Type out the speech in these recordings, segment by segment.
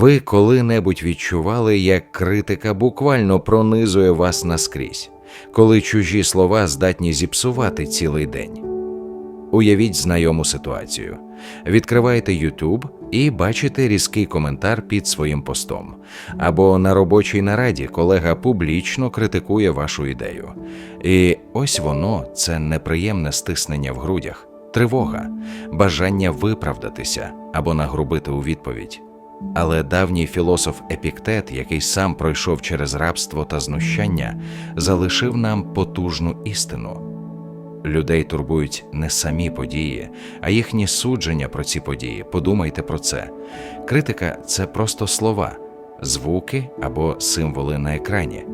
Ви коли-небудь відчували, як критика буквально пронизує вас наскрізь, коли чужі слова здатні зіпсувати цілий день. Уявіть знайому ситуацію. Відкриваєте YouTube і бачите різкий коментар під своїм постом. Або на робочій нараді колега публічно критикує вашу ідею. І ось воно це неприємне стиснення в грудях, тривога, бажання виправдатися або нагрубити у відповідь. Але давній філософ Епіктет, який сам пройшов через рабство та знущання, залишив нам потужну істину. Людей турбують не самі події, а їхні судження про ці події. Подумайте про це. Критика це просто слова, звуки або символи на екрані.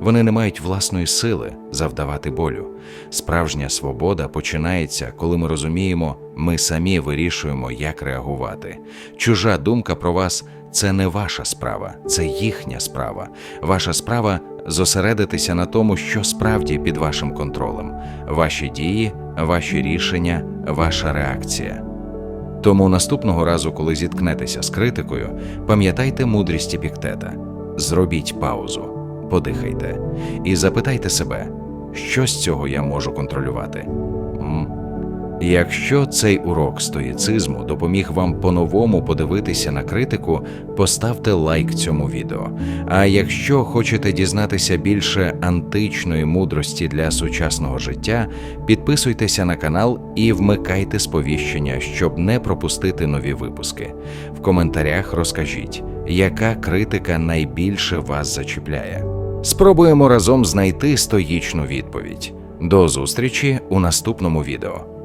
Вони не мають власної сили завдавати болю. Справжня свобода починається, коли ми розуміємо, ми самі вирішуємо, як реагувати. Чужа думка про вас це не ваша справа, це їхня справа. Ваша справа зосередитися на тому, що справді під вашим контролем, ваші дії, ваші рішення, ваша реакція. Тому наступного разу, коли зіткнетеся з критикою, пам'ятайте мудрість Епіктета. Зробіть паузу, подихайте і запитайте себе, що з цього я можу контролювати. Якщо цей урок стоїцизму допоміг вам по-новому подивитися на критику, поставте лайк цьому відео. А якщо хочете дізнатися більше античної мудрості для сучасного життя, підписуйтеся на канал і вмикайте сповіщення, щоб не пропустити нові випуски. В коментарях розкажіть, яка критика найбільше вас зачіпляє. Спробуємо разом знайти стоїчну відповідь. До зустрічі у наступному відео.